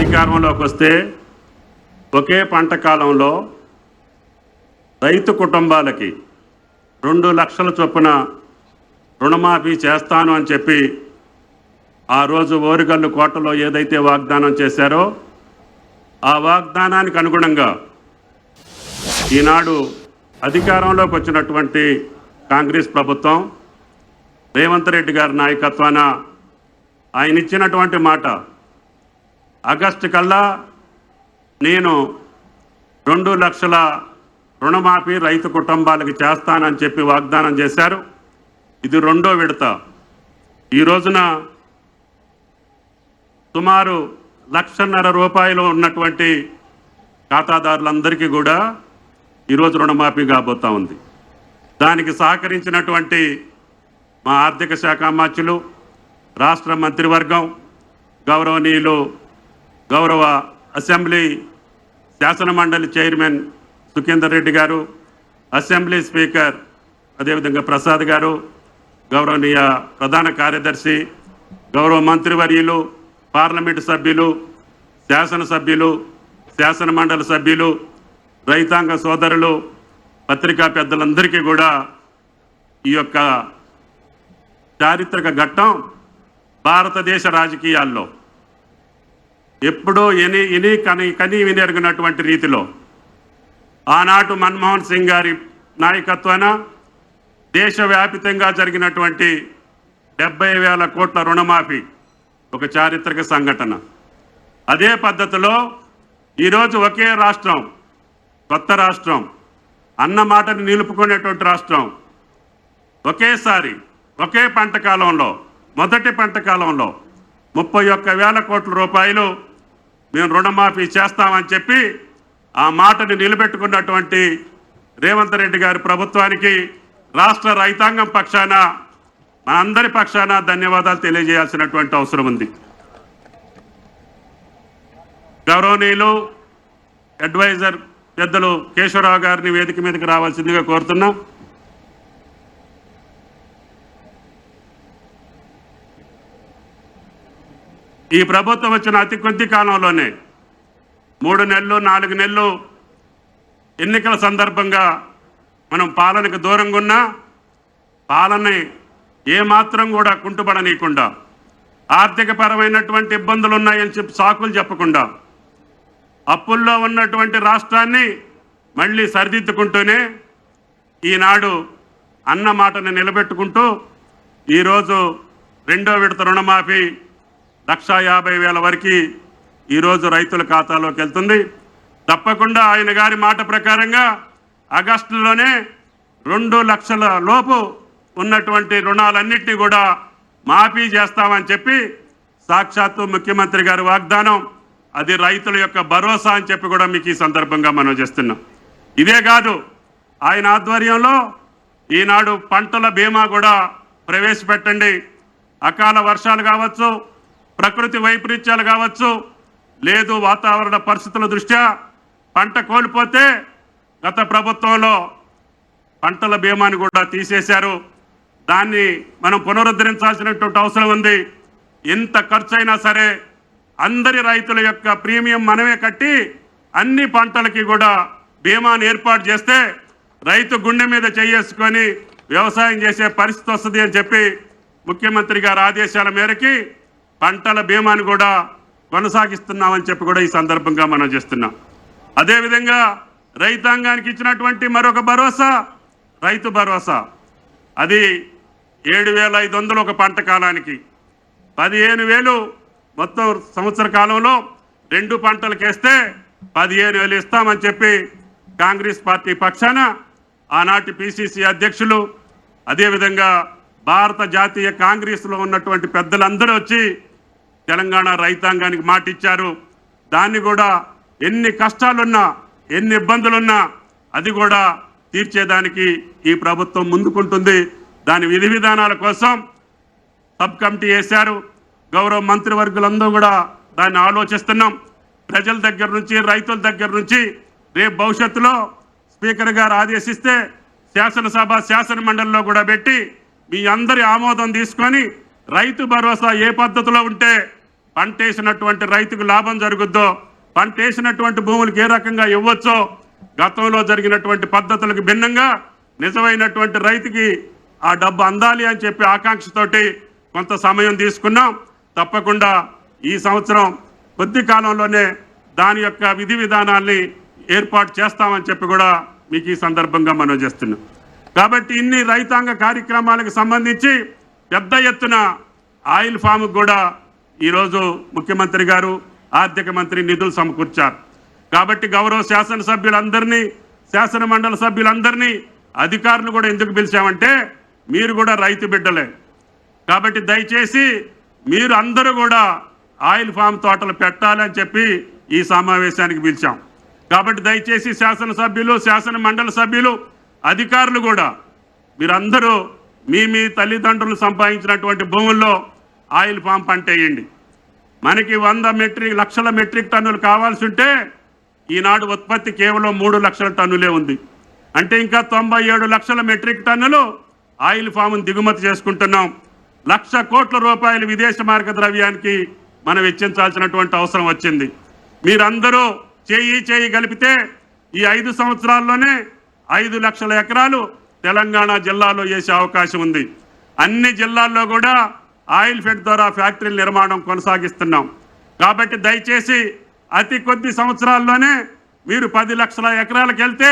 అధికారంలోకి వస్తే ఒకే పంట కాలంలో రైతు కుటుంబాలకి రెండు లక్షల చొప్పున రుణమాఫీ చేస్తాను అని చెప్పి ఆ రోజు ఓరుగల్లు కోటలో ఏదైతే వాగ్దానం చేశారో ఆ వాగ్దానానికి అనుగుణంగా ఈనాడు అధికారంలోకి వచ్చినటువంటి కాంగ్రెస్ ప్రభుత్వం రేవంత్ రెడ్డి గారి నాయకత్వాన ఆయన ఇచ్చినటువంటి మాట ఆగస్టు కల్లా నేను రెండు లక్షల రుణమాఫీ రైతు కుటుంబాలకి చేస్తానని చెప్పి వాగ్దానం చేశారు. ఇది రెండో విడత. ఈ రోజున సుమారు లక్షన్నర రూపాయలు ఉన్నటువంటి ఖాతాదారులందరికీ కూడా ఈరోజు రుణమాఫీ కాబోతా ఉంది. దానికి సహకరించినటువంటి మా ఆర్థిక శాఖ అమాత్యులు రాష్ట్ర మంత్రివర్గం గౌరవనీయులు గౌరవ అసెంబ్లీ శాసన మండలి చైర్మన్ సుఖేందర్ రెడ్డి గారు అసెంబ్లీ స్పీకర్ అదేవిధంగా ప్రసాద్ గారు గౌరవనీయ ప్రధాన కార్యదర్శి గౌరవ మంత్రివర్యులు పార్లమెంటు సభ్యులు శాసనసభ్యులు శాసనమండలి సభ్యులు రైతాంగ సోదరులు పత్రికా పెద్దలందరికీ కూడా ఈ యొక్క చారిత్రక ఘట్టం భారతదేశ రాజకీయాల్లో ఎప్పుడూ ఎని ఇని కని కని వినెరుగునటువంటి రీతిలో ఆనాటు మన్మోహన్ సింగ్ గారి నాయకత్వాన దేశవ్యాపితంగా జరిగినటువంటి డెబ్బై వేల కోట్ల రుణమాఫీ ఒక చారిత్రక సంఘటన. అదే పద్ధతిలో ఈరోజు ఒకే రాష్ట్రం కొత్త రాష్ట్రం అన్న మాటని నిలుపుకునేటువంటి రాష్ట్రం ఒకేసారి ఒకే పంట కాలంలో మొదటి పంట కాలంలో ముప్పై ఒక్క వేల కోట్ల రూపాయలు మేము రుణమాఫీ చేస్తామని చెప్పి ఆ మాటని నిలబెట్టుకున్నటువంటి రేవంత్ రెడ్డి గారి ప్రభుత్వానికి రాష్ట్ర రైతాంగం పక్షాన మనందరి పక్షాన ధన్యవాదాలు తెలియజేయాల్సినటువంటి అవసరం ఉంది. గౌరవనీయులు అడ్వైజర్ పెద్దలు కేశవరావు గారిని వేదిక మీదకి రావాల్సిందిగా కోరుతున్నాం. ఈ ప్రభుత్వం వచ్చిన అతి కొద్ది కాలంలోనే మూడు నెలలు నాలుగు నెలలు ఎన్నికల సందర్భంగా మనం పాలనకు దూరంగా ఉన్నా పాలన ఏమాత్రం కూడా కుంటుపడనీయకుండా ఆర్థికపరమైనటువంటి ఇబ్బందులు ఉన్నాయని చెప్పి సాకులు చెప్పకుండా అప్పుల్లో ఉన్నటువంటి రాష్ట్రాన్ని మళ్ళీ సరిదిద్దుకుంటూనే ఈనాడు అన్న మాటను నిలబెట్టుకుంటూ ఈరోజు రెండో విడత రుణమాఫీ లక్షా యాభై వేల వరకు ఈరోజు రైతుల ఖాతాలోకి వెళ్తుంది. తప్పకుండా ఆయన గారి మాట ప్రకారంగా ఆగస్టులోనే రెండు లక్షల లోపు ఉన్నటువంటి రుణాలన్నింటినీ కూడా మాఫీ చేస్తామని చెప్పి సాక్షాత్తు ముఖ్యమంత్రి గారి వాగ్దానం. అది రైతుల యొక్క భరోసా అని చెప్పి కూడా మీకు ఈ సందర్భంగా మనం చేస్తున్నాం. ఇదే కాదు ఆయన ఆధ్వర్యంలో ఈనాడు పంటల బీమా కూడా ప్రవేశపెట్టండి. అకాల వర్షాలు కావచ్చు ప్రకృతి వైపరీత్యాలు కావచ్చు లేదు వాతావరణ పరిస్థితుల దృష్ట్యా పంట కోల్పోతే గత ప్రభుత్వంలో పంటల బీమాని కూడా తీసేశారు. దాన్ని మనం పునరుద్ధరించాల్సినటువంటి అవసరం ఉంది. ఎంత ఖర్చు అయినా సరే అందరి రైతుల యొక్క ప్రీమియం మనమే కట్టి అన్ని పంటలకి కూడా బీమాను ఏర్పాటు చేస్తే రైతు గుండె మీద చేసుకొని వ్యవసాయం చేసే పరిస్థితి వస్తుంది అని చెప్పి ముఖ్యమంత్రి గారి ఆదేశాల మేరకి పంటల బీమాను కూడా కొనసాగిస్తున్నామని చెప్పి కూడా ఈ సందర్భంగా మనం చేస్తున్నాం. అదేవిధంగా రైతాంగానికి ఇచ్చినటువంటి మరొక భరోసా రైతు భరోసా. అది ఏడు వేల ఐదు వందలు ఒక పంట కాలానికి. పదిహేను వేలు మొత్తం సంవత్సర కాలంలో రెండు పంటలకేస్తే పదిహేను వేలు ఇస్తామని చెప్పి కాంగ్రెస్ పార్టీ పక్షాన ఆనాటి పిసిసి అధ్యక్షులు అదేవిధంగా భారత జాతీయ కాంగ్రెస్లో ఉన్నటువంటి పెద్దలందరూ వచ్చి తెలంగాణ రైతాంగానికి మాటిచ్చారు. దాన్ని కూడా ఎన్ని కష్టాలున్నా ఎన్ని ఇబ్బందులున్నా అది కూడా తీర్చేదానికి ఈ ప్రభుత్వం ముందుకుంటుంది. దాని విధి విధానాల కోసం సబ్ కమిటీ వేశారు. గౌరవ మంత్రివర్గులందరూ కూడా దాన్ని ఆలోచిస్తున్నాం. ప్రజల దగ్గర నుంచి రైతుల దగ్గర నుంచి రేపు భవిష్యత్తులో స్పీకర్ గారు ఆదేశిస్తే శాసనసభ శాసన మండలిలో కూడా పెట్టి మీ అందరి ఆమోదం తీసుకొని రైతు భరోసా ఏ పద్ధతిలో ఉంటే పంట వేసినటువంటి రైతుకు లాభం జరుగుద్దో పంట వేసినటువంటి భూములకు ఏ రకంగా ఇవ్వచ్చో గతంలో జరిగినటువంటి పద్ధతులకు భిన్నంగా నిజమైనటువంటి రైతుకి ఆ డబ్బు అందాలి అని చెప్పి ఆకాంక్షతోటి కొంత సమయం తీసుకున్నాం. తప్పకుండా ఈ సంవత్సరం కొద్ది కాలంలోనే దాని యొక్క విధి విధానాల్ని ఏర్పాటు చేస్తామని చెప్పి కూడా మీకు ఈ సందర్భంగా మనం చేస్తున్నాం. కాబట్టి ఇన్ని రైతాంగ కార్యక్రమాలకు సంబంధించి పెద్ద ఎత్తున ఆయిల్ ఫామ్ కూడా ఈరోజు ముఖ్యమంత్రి గారు ఆర్థిక మంత్రి నిధులు సమకూర్చారు. కాబట్టి గౌరవ శాసనసభ్యులందరినీ శాసన మండలి సభ్యులందరినీ అధికారులు కూడా ఎందుకు పిలిచామంటే మీరు కూడా రైతు బిడ్డలే. కాబట్టి దయచేసి మీరు అందరూ కూడా ఆయిల్ ఫామ్ తోటలు పెట్టాలని చెప్పి ఈ సమావేశానికి పిలిచాం. కాబట్టి దయచేసి శాసనసభ్యులు శాసన మండలి సభ్యులు అధికారులు కూడా మీరందరూ మీ మీ తల్లిదండ్రులు సంపాదించినటువంటి భూముల్లో ఆయిల్ ఫామ్ పంట వేయండి మనకి వంద మెట్రిక్ లక్షల మెట్రిక్ టన్నులు కావాల్సి ఉంటే ఈనాడు ఉత్పత్తి కేవలం మూడు లక్షల టన్నులే ఉంది. అంటే ఇంకా తొంభై ఏడు లక్షల మెట్రిక్ టన్నులు ఆయిల్ ఫామ్ను దిగుమతి చేసుకుంటున్నాం. లక్ష కోట్ల రూపాయలు విదేశ మార్గ ద్రవ్యానికి మనం వెచ్చించాల్సినటువంటి అవసరం వచ్చింది. మీరందరూ చేయి చేయి కలిపితే ఈ ఐదు సంవత్సరాల్లోనే ఐదు లక్షల ఎకరాలు తెలంగాణ జిల్లాలో వేసే అవకాశం ఉంది. అన్ని జిల్లాల్లో కూడా ఆయిల్ ఫెడ్ ద్వారా ఫ్యాక్టరీల నిర్మాణం కొనసాగిస్తున్నాం. కాబట్టి దయచేసి అతి కొద్ది సంవత్సరాల్లోనే మీరు పది లక్షల ఎకరాలకు వెళ్తే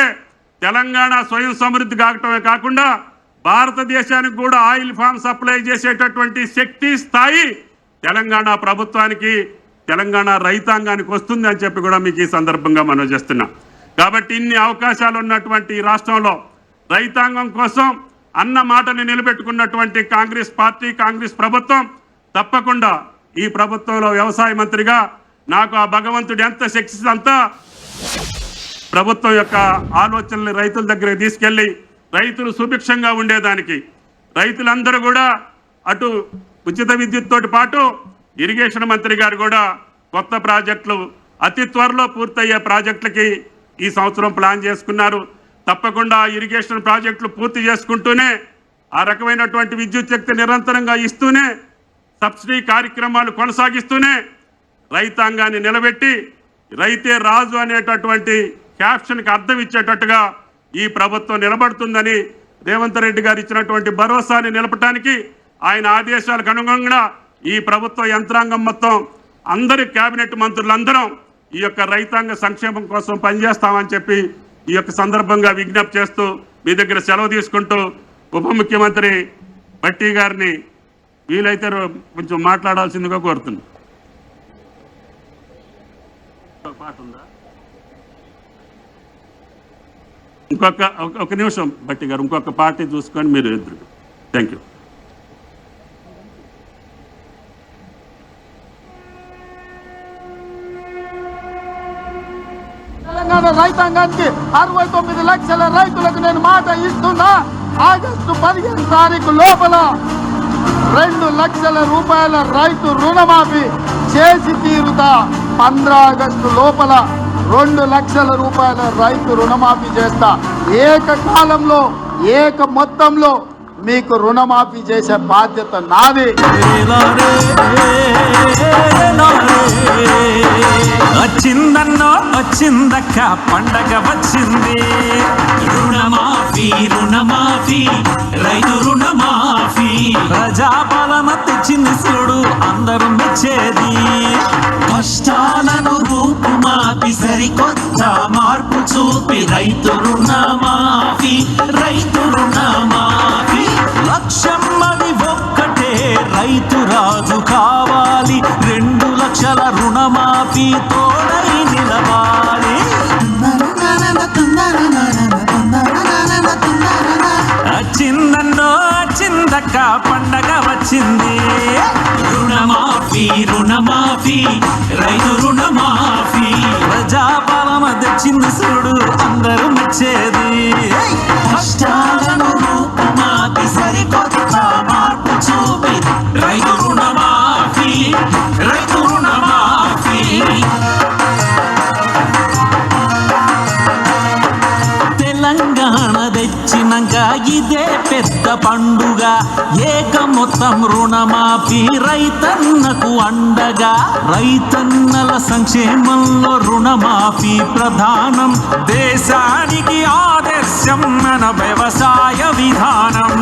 తెలంగాణ స్వయం సమృద్ధి కావటమే కాకుండా భారతదేశానికి కూడా ఆయిల్ ఫామ్ సప్లై చేసేటటువంటి శక్తి స్థాయి తెలంగాణ ప్రభుత్వానికి తెలంగాణ రైతాంగానికి వస్తుంది అని చెప్పి కూడా మీకు ఈ సందర్భంగా మనం చేస్తున్నాం. కాబట్టి ఇన్ని అవకాశాలు ఉన్నటువంటి రాష్ట్రంలో రైతాంగం కోసం అన్న మాటని నిలబెట్టుకున్నటువంటి కాంగ్రెస్ పార్టీ కాంగ్రెస్ ప్రభుత్వం తప్పకుండా ఈ ప్రభుత్వంలో వ్యవసాయ మంత్రిగా నాకు ఆ భగవంతుడు ఎంత శక్తి అంతా ప్రభుత్వం యొక్క ఆలోచనల్ని రైతుల దగ్గరికి తీసుకెళ్ళి రైతులు సుభిక్షంగా ఉండేదానికి. రైతులందరూ కూడా అటు ఉచిత విద్యుత్తో పాటు ఇరిగేషన్ మంత్రి గారు కూడా కొత్త ప్రాజెక్టులు అతి త్వరలో పూర్తయ్యే ప్రాజెక్టులకి ఈ సంవత్సరం ప్లాన్ చేసుకున్నారు. తప్పకుండా ఇరిగేషన్ ప్రాజెక్టులు పూర్తి చేసుకుంటూనే ఆ రకమైనటువంటి విద్యుత్ శక్తి నిరంతరంగా ఇస్తూనే సబ్సిడీ కార్యక్రమాలు కొనసాగిస్తూనే రైతాంగాన్ని నిలబెట్టి రైతే రాజు అనేటటువంటి క్యాప్షన్కి అర్థం ఇచ్చేటట్టుగా ఈ ప్రభుత్వం నిలబడుతుందని రేవంత్ రెడ్డి గారు ఇచ్చినటువంటి భరోసాని నిలపటానికి ఆయన ఆదేశాలకు అనుగుణంగా ఈ ప్రభుత్వ యంత్రాంగం మొత్తం అందరి కేబినెట్ మంత్రులందరం ఈ యొక్క రైతాంగ సంక్షేమం కోసం పనిచేస్తామని చెప్పి ఈ యొక్క సందర్భంగా విజ్ఞప్తి చేస్తూ మీ దగ్గర సెలవు తీసుకుంటూ ఉప ముఖ్యమంత్రి భట్టి గారిని వీలైతే కొంచెం మాట్లాడాల్సిందిగా కోరుతున్నాను ఇంకొక ఒక- నిమిషం భట్టి గారు ఇంకొక పార్టీ చూసుకొని మీరు ఎదురు. థ్యాంక్ యూ తెలంగాణ రైతాంగానికి అరవై తొమ్మిది లక్షల రైతులకు నేను మాట ఇస్తున్నా. ఆగస్టు పదిహేను తారీఖు లోపల రెండు లక్షల రూపాయల రైతు రుణమాఫీ చేసి తీరుతా. పంద్ర ఆగస్టు లోపల రెండు లక్షల రూపాయల రైతు రుణమాఫీ చేస్తా. ఏకకాలంలో ఏక మొత్తంలో మీకు రుణమాఫీ చేసే బాధ్యత నాది. వచ్చిందన్నో వచ్చిందక్క పండగ వచ్చింది. రుణమాఫీ రుణమాఫీ రైతు రుణమాఫీ. ప్రజాపాలన తెచ్చింది చూడు అందరూ మెచ్చేది. కాలు రూపు మాపి సరికొత్త మార్పు చూపి. రైతు రుణమాఫీ రైతు రుణమాఫీ లక్ష్యం అది ఒక్కటే రైతు రాజు కావాలి. రెండు లక్షల రుణమాఫీ తోడై నిలవాలి. వచ్చిందక్క పండగ వచ్చింది. రుణమాఫీ రుణమాఫీ రైతు రుణమాఫీ. ప్రజాపాలన తెచ్చింది చూడు అందరూ మెచ్చేది. కష్టాలను రూపుమాపి సరికొత్త మార్పు చూపి. రైతు రుణమాఫీ రైతు రుణమాఫీ. తెలంగాణ తెచ్చినాక ఇదే పెద్ద పండుగ. లేక మొత్తం రుణమాఫీ రైతన్నకు అండగా రైతన్నల సంక్షేమంలో రుణమాఫీ ప్రధానం దేశానికి ఆదర్శం మన వ్యవసాయ విధానం.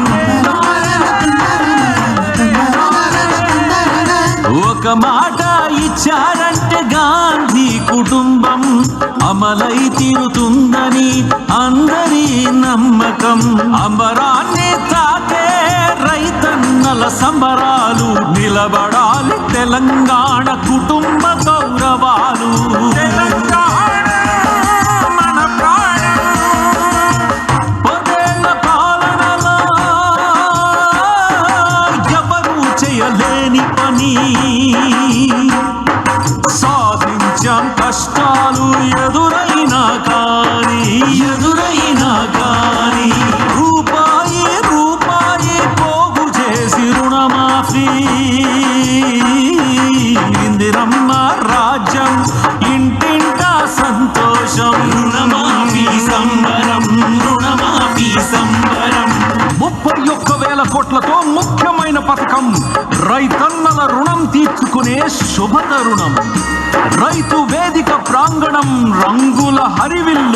ఒక మాట ఇచ్చారంటే గాంధీ కుటుంబం అమలై తీరుతుందని అందరి నమ్మకం. అమరాన్ని తాకే రైతన్నల సంబరాలు నిలబడాలి తెలంగాణ కుటుంబ గౌరవాలు. తెలంగాణ ముప్పై ఒక్క వేల కోట్లతో ముఖ్యమైన పథకం. రైతన్నల రుణం తీర్చుకునే శుభ రుణం రైతు వేదిక ప్రాంగణం రంగుల హరివిల్లు